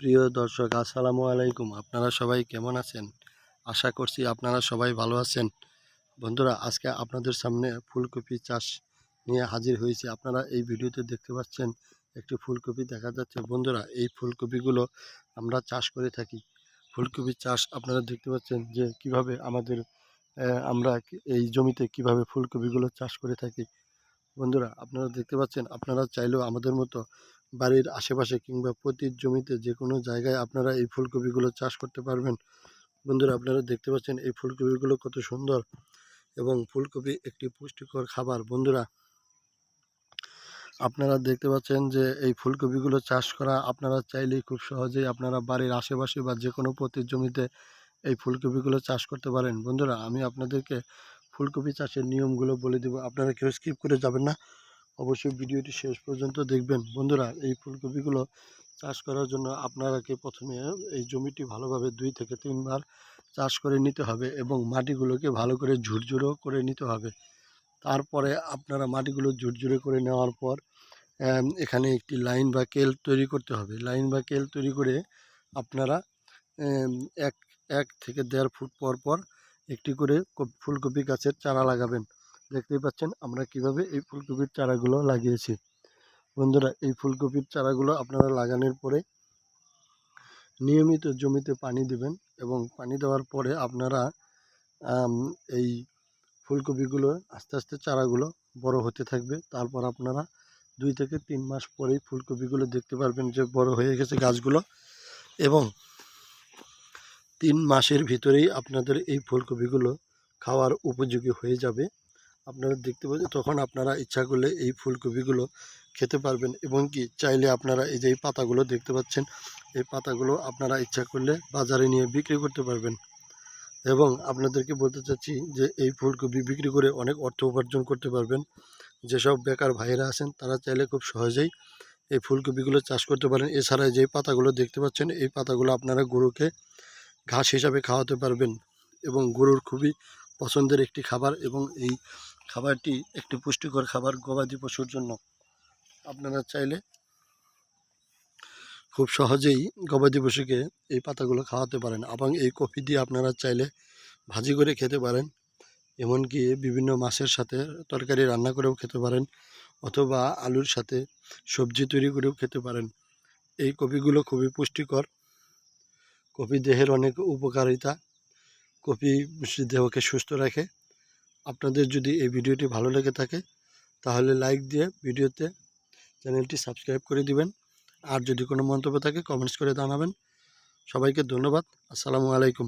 প্রিয় দর্শক, আসসালামু আলাইকুম। আপনারা সবাই কেমন আছেন? আশা করছি আপনারা সবাই ভালো আছেন। বন্ধুরা, আজকে আপনাদের সামনে ফুলকপি চাষ নিয়ে হাজির হয়েছি। আপনারা এই ভিডিওতে দেখতে পাচ্ছেন একটি ফুলকপি দেখা যাচ্ছে। বন্ধুরা, এই ফুলকপিগুলো আমরা চাষ করে থাকি। ফুলকপি চাষ আপনারা দেখতে পাচ্ছেন যে কীভাবে আমাদের আমরা এই জমিতে কীভাবে ফুলকপিগুলো চাষ করে থাকি। বন্ধুরা, আপনারা দেখতে পাচ্ছেন, আপনারা চাইলেও আমাদের মতো বাড়ির আশেপাশে কিংবা প্রতি জমিতে যে কোনো জায়গায় আপনারা এই ফুলকপিগুলো চাষ করতে পারবেন। বন্ধুরা, আপনারা দেখতে পাচ্ছেন এই ফুলকপিগুলো কত সুন্দর এবং ফুলকপি একটি পুষ্টিকর খাবার। বন্ধুরা, আপনারা দেখতে পাচ্ছেন যে এই ফুলকপিগুলো চাষ করা আপনারা চাইলেই খুব সহজেই আপনারা বাড়ির আশেপাশে বা যে কোনো প্রতি জমিতে এই ফুলকপিগুলো চাষ করতে পারেন। বন্ধুরা, আমি আপনাদেরকে ফুলকপি চাষের নিয়মগুলো বলে দেবো। আপনারা কেউ স্কিপ করে যাবেন না। অবশ্যই ভিডিওটি শেষ পর্যন্ত দেখবেন। বন্ধুরা, এই ফুলকপিগুলো চাষ করার জন্য আপনারাকে প্রথমে এই জমিটি ভালোভাবে দুই থেকে তিনবার চাষ করে নিতে হবে এবং মাটিগুলোকে ভালো করে ঝুরঝুরো করে নিতে হবে। তারপরে আপনারা মাটিগুলো ঝুরঝুরে করে নেওয়ার পর এখানে একটি লাইন বা কেল তৈরি করতে হবে। লাইন বা কেল তৈরি করে আপনারা এক এক থেকে দেড় ফুট পর পর একটি করে ফুলকপি গাছের চারা লাগাবেন। দেখতেই পাচ্ছেন আমরা কীভাবে এই ফুলকপির চারাগুলো লাগিয়েছি। বন্ধুরা, এই ফুলকপির চারাগুলো আপনারা লাগানোর পরে নিয়মিত জমিতে পানি দিবেন এবং পানি দেওয়ার পরে আপনারা এই ফুলকপিগুলো, আস্তে আস্তে চারাগুলো বড় হতে থাকবে। তারপর আপনারা দুই থেকে তিন মাস পরেই ফুলকপিগুলো দেখতে পারবেন যে বড় হয়ে গেছে গাছগুলো এবং তিন মাসের ভিতরেই আপনাদের এই ফুলকপিগুলো খাওয়ার উপযোগী হয়ে যাবে। আপনারা দেখতে পাচ্ছেন, তখন আপনারা ইচ্ছা করলে এই ফুলকপিগুলো খেতে পারবেন এবং কি চাইলে আপনারা এই যে এই পাতাগুলো দেখতে পাচ্ছেন, এই পাতাগুলো আপনারা ইচ্ছা করলে বাজারে নিয়ে বিক্রি করতে পারবেন। এবং আপনাদেরকে বলতে চাচ্ছি যে এই ফুলকপি বিক্রি করে অনেক অর্থ উপার্জন করতে পারবেন। যেসব বেকার ভাইয়েরা আছেন, তারা চাইলে খুব সহজেই এই ফুলকপিগুলো চাষ করতে পারেন। এছাড়া যে পাতাগুলো দেখতে পাচ্ছেন, এই পাতাগুলো আপনারা গরুকে ঘাস হিসাবে খাওয়াতে পারবেন এবং গরুর খুবই পছন্দের একটি খাবার এবং এই খাবারটি একটি পুষ্টিকর খাবার গবাদি পশুর জন্য। আপনারা চাইলে খুব সহজেই গবাদি পশুকে এই পাতাগুলো খাওয়াতে পারেন এবং এই কফি দিয়ে আপনারা চাইলে ভাজি করে খেতে পারেন, এমনকি বিভিন্ন মাছের সাথে তরকারি রান্না করেও খেতে পারেন অথবা আলুর সাথে সবজি তৈরি করেও খেতে পারেন। এই কপিগুলো খুবই পুষ্টিকর। কপি দেহের অনেক উপকারিতা। কপি দেহকে সুস্থ রাখে। আপনাদের যদি এই ভিডিওটি ভালো লেগে থাকে, তাহলে লাইক দিয়ে ভিডিওতে চ্যানেলটি সাবস্ক্রাইব করে দিবেন। আর যদি কোনো মন্তব্য থাকে কমেন্টস করে জানাবেন। সবাইকে ধন্যবাদ। আসসালামু আলাইকুম।